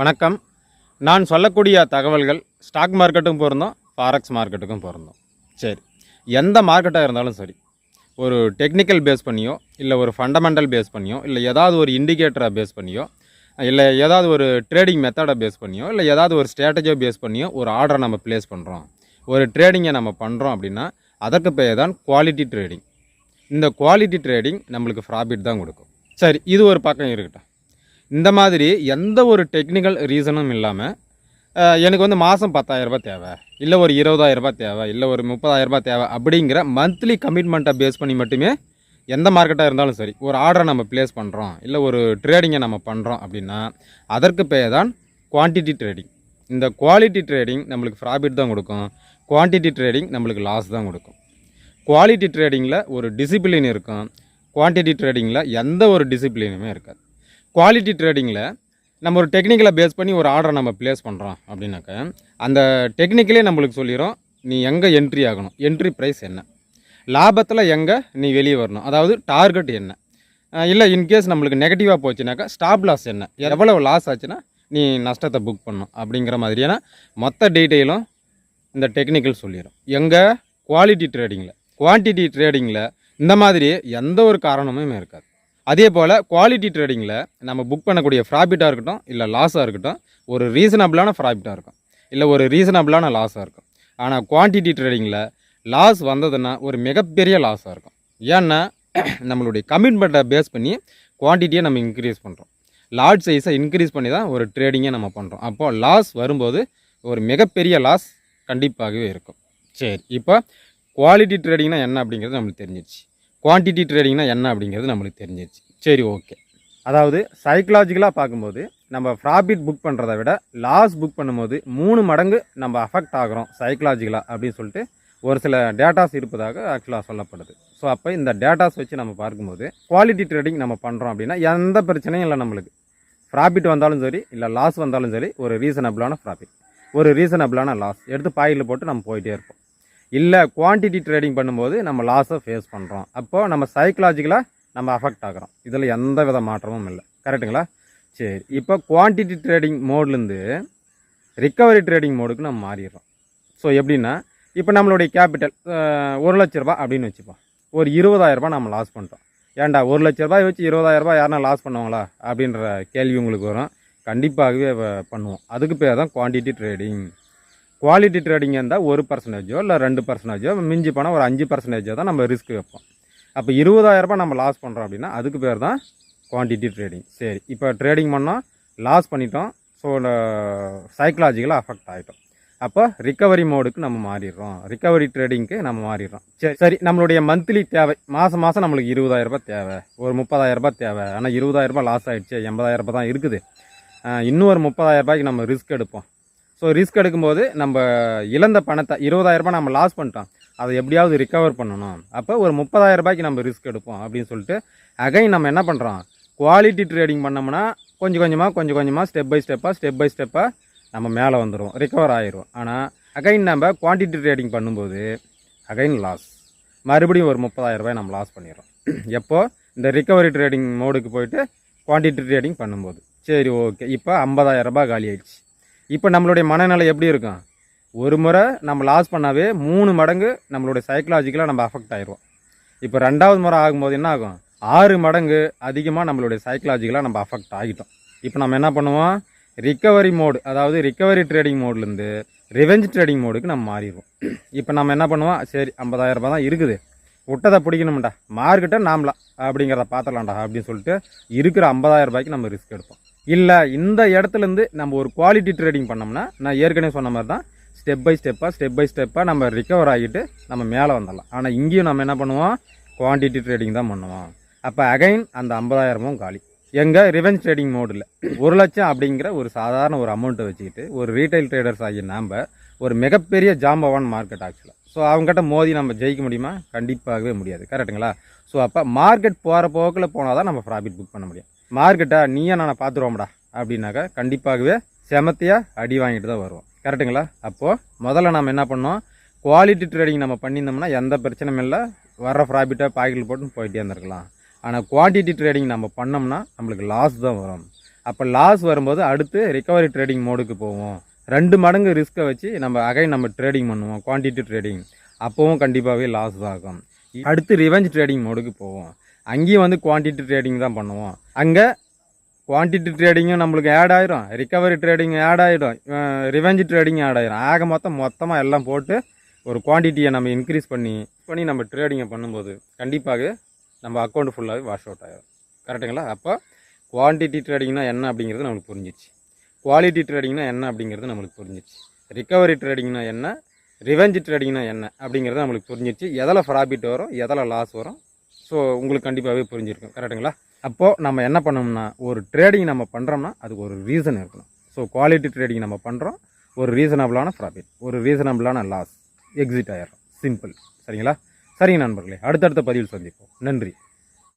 வணக்கம். நான் சொல்லக்கூடிய தகவல்கள் ஸ்டாக் மார்க்கெட்டுக்கும் பொருந்தோம் ஃபாரெக்ஸ் மார்க்கெட்டுக்கும் பொருந்தோம். சரி எந்த மார்க்கெட்டாக இருந்தாலும் சரி ஒரு டெக்னிக்கல் பேஸ் பண்ணியோ இல்லை ஒரு ஃபண்டமெண்டல் பேஸ் பண்ணியோ இல்லை ஏதாவது ஒரு இண்டிகேட்டரை பேஸ் பண்ணியோ இல்லை ஏதாவது ஒரு ட்ரேடிங் மெத்தடை பேஸ் பண்ணியோ இல்லை ஏதாவது ஒரு ஸ்ட்ராட்டஜியை பேஸ் பண்ணியோ ஒரு ஆர்டரை நம்ம ப்ளேஸ் பண்ணுறோம் ஒரு ட்ரேடிங்கை நம்ம பண்ணுறோம் அப்படின்னா அதற்கு பேர் தான் குவாலிட்டி ட்ரேடிங் இந்த குவாலிட்டி ட்ரேடிங் நம்மளுக்கு ப்ராஃபிட் தான் கொடுக்கும். சரி இது ஒரு பக்கம் இருக்கட்டும். இந்த மாதிரி எந்த ஒரு டெக்னிக்கல் ரீசனும் இல்லாமல் எனக்கு வந்து மாதம் பத்தாயிரரூபா தேவை இல்லை ஒரு இருபதாயிரரூபா தேவை இல்லை ஒரு முப்பதாயிரரூபா தேவை அப்படிங்கிற மந்த்லி கமிட்மெண்ட்டை பேஸ் பண்ணி மட்டுமே எந்த மார்க்கெட்டாக இருந்தாலும் சரி ஒரு ஆர்டரை நம்ம ப்ளேஸ் பண்ணுறோம் இல்லை ஒரு ட்ரேடிங்கை நம்ம பண்ணுறோம் அப்படின்னா அதற்கு பேர் தான் குவான்டிட்டி ட்ரேடிங் இந்த குவாலிட்டி ட்ரேடிங் நம்மளுக்கு ப்ராஃபிட் தான் கொடுக்கும் குவான்டிட்டி ட்ரேடிங் நம்மளுக்கு லாஸ் தான் கொடுக்கும். குவாலிட்டி ட்ரேடிங்கில் ஒரு டிசிப்ளின் இருக்கும் குவான்டிட்டி ட்ரேடிங்கில் எந்த ஒரு டிசிப்ளினுமே இருக்காது. குவாலிட்டி ட்ரேடிங்கில் நம்ம ஒரு டெக்னிக்கலை பேஸ் பண்ணி ஒரு ஆர்டரை நம்ம ப்ளேஸ் பண்ணுறோம் அப்படின்னாக்க அந்த டெக்னிக்கலே நம்மளுக்கு சொல்லிடும் நீ எங்கே என்ட்ரி ஆகணும்? என்ட்ரி ப்ரைஸ் என்ன? லாபத்தில் எங்கே நீ வெளியே வரணும்? அதாவது டார்கெட் என்ன? இல்லை இன்கேஸ் நம்மளுக்கு நெகட்டிவாக போச்சுனாக்கா ஸ்டாப் லாஸ் என்ன? எவ்வளவு லாஸ் ஆச்சுன்னா நீ நஷ்டத்தை புக் பண்ணணும் அப்படிங்கிற மாதிரியான மொத்த டீட்டெயிலும் இந்த டெக்னிக்கல் சொல்லிடும் எங்கே? குவாலிட்டி ட்ரேடிங்கில் குவான்டிட்டி ட்ரேடிங்கில் இந்த மாதிரி எந்த ஒரு காரணமுமே இருக்காது. அதே போல் குவாலிட்டி ட்ரேடிங்கில் நம்ம புக் பண்ணக்கூடிய ப்ராஃபிட்டாக இருக்கட்டும் இல்லை லாஸாக இருக்கட்டும் ஒரு ரீசனபிளான ப்ராஃபிட்டாக இருக்கும். இல்லை ஒரு ரீசனபிளான லாஸாக இருக்கும். ஆனால் குவான்டிட்டி ட்ரேடிங்கில் லாஸ் வந்ததுன்னா ஒரு மிகப்பெரிய லாஸாக இருக்கும். ஏன்னா நம்மளுடைய கமிட்மெண்ட்டை பேஸ் பண்ணி குவான்டிட்டியை நம்ம இன்க்ரீஸ் பண்ணுறோம் லார்ஜ் சைஸை இன்க்ரீஸ் பண்ணி தான் ஒரு ட்ரேடிங்கை நம்ம பண்ணுறோம் அப்போது லாஸ் வரும்போது ஒரு மிகப்பெரிய லாஸ் கண்டிப்பாகவே இருக்கும். சரி இப்போ குவாலிட்டி ட்ரேடிங்னா என்ன அப்படிங்கிறது நம்மளுக்கு தெரிஞ்சிருச்சு. குவான்டிட்டி ட்ரேடிங்னா என்ன அப்படிங்கிறது நம்மளுக்கு தெரிஞ்சிருச்சு. சரி ஓகே அதாவது சைக்கலாஜிக்கலாக பார்க்கும்போது நம்ம ப்ராஃபிட் புக் பண்ணுறத விட லாஸ் புக் பண்ணும்போது மூணு மடங்கு நம்ம அஃபெக்ட் ஆகிறோம் சைக்கலாஜிக்கலாக அப்படின்னு சொல்லிட்டு ஒரு சில டேட்டாஸ் இருப்பதாக ஆக்சுவலாக சொல்லப்படுது. ஸோ அப்போ இந்த டேட்டாஸ் வச்சு நம்ம பார்க்கும்போது குவாலிட்டி ட்ரேடிங் நம்ம பண்ணுறோம் அப்படின்னா எந்த பிரச்சனையும் இல்லை நம்மளுக்கு. ப்ராஃபிட் வந்தாலும் சரி இல்லை லாஸ் வந்தாலும் சரி ஒரு ரீசனபிளான ப்ராஃபிட் ஒரு ரீசனபிளான லாஸ் எடுத்து பாயில் போட்டு நம்ம போயிட்டே இருப்போம். இல்லை குவான்டிட்டி ட்ரேடிங் பண்ணும்போது நம்ம லாஸை ஃபேஸ் பண்ணுறோம் அப்போது நம்ம சைக்கலாஜிக்கலாக நம்ம அஃபெக்ட் ஆகிறோம். இதில் எந்த வித மாற்றமும் இல்லை. கரெக்டுங்களா சரி. இப்போ குவான்டிட்டி ட்ரேடிங் மோட்லேருந்து ரிக்கவரி ட்ரேடிங் மோடுக்கு நம்ம மாறிடுறோம். ஸோ எப்படின்னா இப்போ நம்மளுடைய கேபிட்டல் ஒரு லட்ச ரூபா அப்படின்னு வச்சுப்போம். ஒரு இருபதாயிரரூபா நம்ம லாஸ் பண்ணிட்டோம். ஏன்டா ஒரு லட்ச ரூபாய் வச்சு இருபதாயிரரூபா ரூபாய் யாருனா லாஸ் பண்ணுவாங்களா? அப்படின்ற கேள்வி உங்களுக்கு வரும். கண்டிப்பாகவே பண்ணுவோம். அதுக்கு பேர் தான் குவான்டிட்டி ட்ரேடிங் குவாலிட்டி ட்ரேடிங்காக இருந்தால் ஒரு பர்சன்டேஜோ இல்லை ரெண்டு பர்சன்டேஜோ மிஞ்சி போனால் ஒரு அஞ்சு பர்சன்டேஜோ தான் நம்ம ரிஸ்க் வைப்போம். அப்போ இருபதாயிரரூபா ரூபாய் நம்ம லாஸ் பண்ணுறோம் அப்படின்னா அதுக்கு பேர் தான் குவான்டிட்டி ட்ரேடிங் சரி இப்போ ட்ரேடிங் பண்ணோம் லாஸ் பண்ணிட்டோம் ஸோ சைக்கலாஜிக்கலாக அஃபெக்ட் ஆகிட்டோம் அப்போ ரிக்கவரி மோடுக்கு நம்ம மாறிடுறோம். ரிக்கவரி ட்ரேடிங்க்கு நம்ம மாறிடுறோம். சரி சரி நம்மளுடைய மந்த்லி தேவை. மாதம் மாதம் நம்மளுக்கு இருபதாயிரரூபா தேவை. ஒரு முப்பதாயிரரூபா தேவை. ஆனால் இருபதாயிரரூபா லாஸ் ஆகிடுச்சு எண்பதாயிரரூபா தான் இருக்குது. இன்னும் ஒரு முப்பதாயிரரூபாய்க்கு நம்ம ரிஸ்க் எடுப்போம். ஸோ ரிஸ்க் எடுக்கும்போது நம்ம இழந்த பணத்தை இருபதாயிரம் ரூபாய் நம்ம லாஸ் பண்ணிட்டோம். அதை எப்படியாவது ரிக்கவர் பண்ணணும். அப்போ ஒரு முப்பதாயிரம் ரூபாய்க்கு நம்ம ரிஸ்க் எடுப்போம் அப்படின்னு சொல்லிட்டு அகைன் நம்ம என்ன பண்ணுறோம் குவாலிட்டி ட்ரேடிங் பண்ணோம்னா கொஞ்சம் கொஞ்சமாக கொஞ்சம் கொஞ்சமாக ஸ்டெப் பை ஸ்டெப்பாக ஸ்டெப் பை ஸ்டெப்பாக நம்ம மேலே வந்துடும் ரிக்கவர் ஆயிரும். ஆனால் அகைன் நம்ம குவான்டிட்டி ட்ரேடிங் பண்ணும்போது அகைன் லாஸ் மறுபடியும் ஒரு முப்பதாயிரம் ரூபாய் நம்ம லாஸ் பண்ணிடுறோம். எப்போது இந்த ரிக்கவரி ட்ரேடிங் மோடுக்கு போயிட்டு குவான்டிட்டி ட்ரேடிங் பண்ணும்போது. சரி ஓகே இப்போ ஐம்பதாயிரம் ரூபாய் காலி ஆயிடுச்சு. இப்போ நம்மளுடைய மனநிலை எப்படி இருக்கும்? ஒரு முறை நம்ம லாஸ் பண்ணாவே மூணு மடங்கு நம்மளுடைய சைக்கலாஜிக்கலாக நம்ம அஃபெக்ட் ஆயிடுவோம் இப்போ ரெண்டாவது முறை ஆகும்போது என்ன ஆகும்? ஆறு மடங்கு அதிகமாக நம்மளுடைய சைக்கலாஜிக்கலாக நம்ம அஃபெக்ட் ஆகிட்டோம். இப்போ நம்ம என்ன பண்ணுவோம்? ரிக்கவரி மோடு அதாவது ரிக்கவரி ட்ரேடிங் மோட்லேருந்து ரிவெஞ்ச் ட்ரேடிங் மோடுக்கு நம்ம மாறிடுவோம். இப்போ நம்ம என்ன பண்ணுவோம்? சரி ஐம்பதாயிரம் ரூபாய் தான் இருக்குது. விட்டதை பிடிக்கணும்டா. மார்க்கெட்டை நாமலாம் அப்படிங்கிறத பார்த்துலாம்டா அப்படின்னு சொல்லிட்டு இருக்கிற ஐம்பதாயிரம் ரூபாய்க்கு நம்ம ரிஸ்க் எடுப்போம். இல்லை இந்த இடத்துலேருந்து நம்ம ஒரு குவாலிட்டி ட்ரேடிங் பண்ணோம்னா நான் ஏற்கனவே சொன்ன மாதிரி தான் ஸ்டெப் பை ஸ்டெப்பாக ஸ்டெப் பை ஸ்டெப்பாக நம்ம ரிக்கவர் ஆகிட்டு நம்ம மேலே வந்துடலாம். ஆனால் இங்கேயும் நம்ம என்ன பண்ணுவோம்? குவான்டிட்டி ட்ரேடிங் தான் பண்ணுவோம். அப்போ அகைன் அந்த ஐம்பதாயிரமும் காலி. எங்கே? ரிவெஞ்ச் ட்ரேடிங் மோடில் ஒரு லட்சம் அப்படிங்கிற ஒரு சாதாரண ஒரு அமௌண்ட்டை வச்சுக்கிட்டு ஒரு ரீட்டைல் ட்ரேடர்ஸ் ஆகிய நாம் ஒரு மிகப்பெரிய ஜாம்பவான் மார்க்கெட் ஆக்சுவலாக ஸோ அவங்ககிட்ட மோதி நம்ம ஜெயிக்க முடியுமா? கண்டிப்பாகவே முடியாது. கரெக்ட்டுங்களா ஸோ அப்போ மார்க்கெட் போகிற போக்கில் போனால் தான் நம்ம ப்ராஃபிட் புக் பண்ண முடியும். மார்க்கெட்டை நீயே நான் பார்த்துருவோம்டா அப்படின்னாக்கா கண்டிப்பாகவே செமத்தியாக அடி வாங்கிட்டு தான் வருவோம். கரெக்ட்டுங்களா? அப்போது முதல்ல நம்ம என்ன பண்ணோம்? குவாலிட்டி ட்ரேடிங் நம்ம பண்ணியிருந்தோம்னா எந்த பிரச்சனையும் இல்லை. வர ப்ராஃபிட்டாக பாக்கெட்டில் போட்டு போயிட்டே இருந்திருக்கலாம். ஆனால் குவான்டிட்டி ட்ரேடிங் நம்ம பண்ணோம்னா நம்மளுக்கு லாஸ் தான் வரும். அப்போ லாஸ் வரும்போது அடுத்து ரிகவரி ட்ரேடிங் மோடுக்கு போவோம். ரெண்டு மடங்கு ரிஸ்க்கை வச்சு நம்ம அகை நம்ம ட்ரேடிங் பண்ணுவோம் குவான்டிட்டி ட்ரேடிங் அப்போவும் கண்டிப்பாகவே லாஸ் தான் ஆகும். அடுத்து ரிவெஞ்ச் ட்ரேடிங் மோடுக்கு போவோம். அங்கேயும் வந்து குவான்டிட்டி ட்ரேடிங் தான் பண்ணுவோம். அங்கே குவான்டிட்டி ட்ரேடிங்கும் நம்மளுக்கு ஆட் ஆயிரும். ரிகவரி ட்ரேடிங் ஆட் ஆகிடும் ரிவெஞ்ச் ட்ரேடிங் ஆட் ஆயிரும். ஆக மொத்தம் மொத்தமாக எல்லாம் போட்டு ஒரு குவான்டிட்டியை நம்ம இன்க்ரீஸ் பண்ணி பண்ணி நம்ம ட்ரேடிங்கை பண்ணும்போது கண்டிப்பாக நம்ம அக்கௌண்ட் ஃபுல்லாகவே வாஷ் அவுட் ஆகிடும் கரெக்டுங்களா அப்போ குவான்டிட்டி ட்ரேடிங்னா என்ன அப்படிங்கிறது நம்மளுக்கு புரிஞ்சிச்சு. குவாலிட்டி ட்ரேடிங்னா என்ன அப்படிங்கிறது நம்மளுக்கு புரிஞ்சிச்சு. ரிகவரி ட்ரேடிங்னா என்ன? ரிவெஞ்ச் ட்ரேடிங்னா என்ன அப்படிங்கிறது நம்மளுக்கு புரிஞ்சிச்சு. எதில் ப்ராஃபிட் வரும்? எதில் லாஸ் வரும்? ஸோ உங்களுக்கு கண்டிப்பாகவே புரிஞ்சிருக்கும். கரெக்டுங்களா அப்போது நம்ம என்ன பண்ணோம்னா ஒரு ட்ரேடிங் நம்ம பண்ணுறோம்னா அதுக்கு ஒரு ரீசன் இருக்கணும். ஸோ குவாலிட்டி ட்ரேடிங் நம்ம பண்ணுறோம் ஒரு ரீசனபிளான ப்ராஃபிட் ஒரு ரீசனபிளான லாஸ் எக்ஸிட் ஆயிடும் சிம்பிள் சரிங்களா? சரிங்க நண்பர்களே. அடுத்தடுத்த பதிவில் சந்திப்போம். நன்றி.